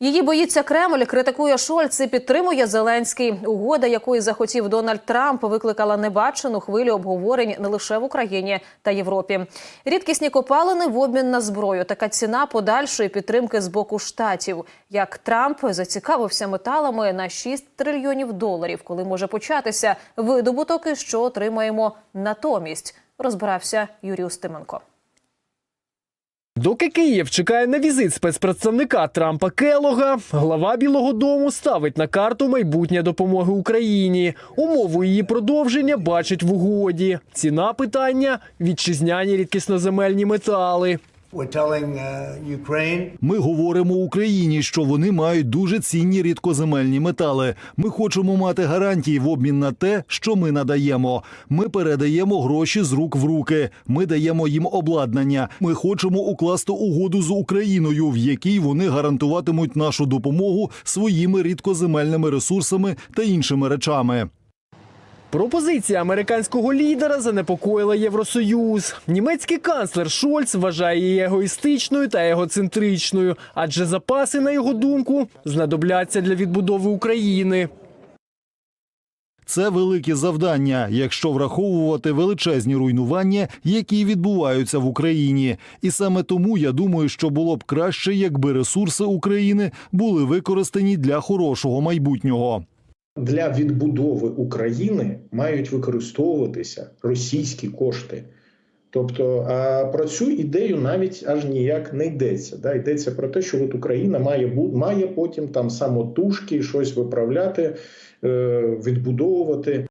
Її боїться Кремль, критикує Шольц і підтримує Зеленський. Угода, якої захотів Дональд Трамп, викликала небачену хвилю обговорень не лише в Україні та Європі. Рідкісні копалини в обмін на зброю. Така ціна подальшої підтримки з боку штатів. Як Трамп зацікавився металами на 6 трильйонів доларів, коли може початися видобуток, і що отримаємо натомість. Розбирався Юрій Устименко. Доки Київ чекає на візит спецпредставника Трампа Келога, глава Білого Дому ставить на карту майбутнє допомоги Україні. Умову її продовження бачить в угоді. Ціна питання вітчизняні рідкісноземельні метали. Uh, Ми говоримо Україні, що вони мають дуже цінні рідкоземельні метали. Ми хочемо мати гарантії в обмін на те, що ми надаємо. Ми передаємо гроші з рук в руки. Ми даємо їм обладнання. Ми хочемо укласти угоду з Україною, в якій вони гарантуватимуть нашу допомогу своїми рідкоземельними ресурсами та іншими речами. Пропозиція американського лідера занепокоїла Євросоюз. Німецький канцлер Шольц вважає її егоїстичною та егоцентричною, адже запаси, на його думку, знадобляться для відбудови України. Це велике завдання, якщо враховувати величезні руйнування, які відбуваються в Україні. І саме тому я думаю, що було б краще, якби ресурси України були використані для хорошого майбутнього. Для відбудови України мають використовуватися російські кошти. Тобто а про цю ідею навіть аж ніяк не йдеться. Да? Йдеться про те, що от Україна має має потім там самотужки щось виправляти, е, відбудовувати.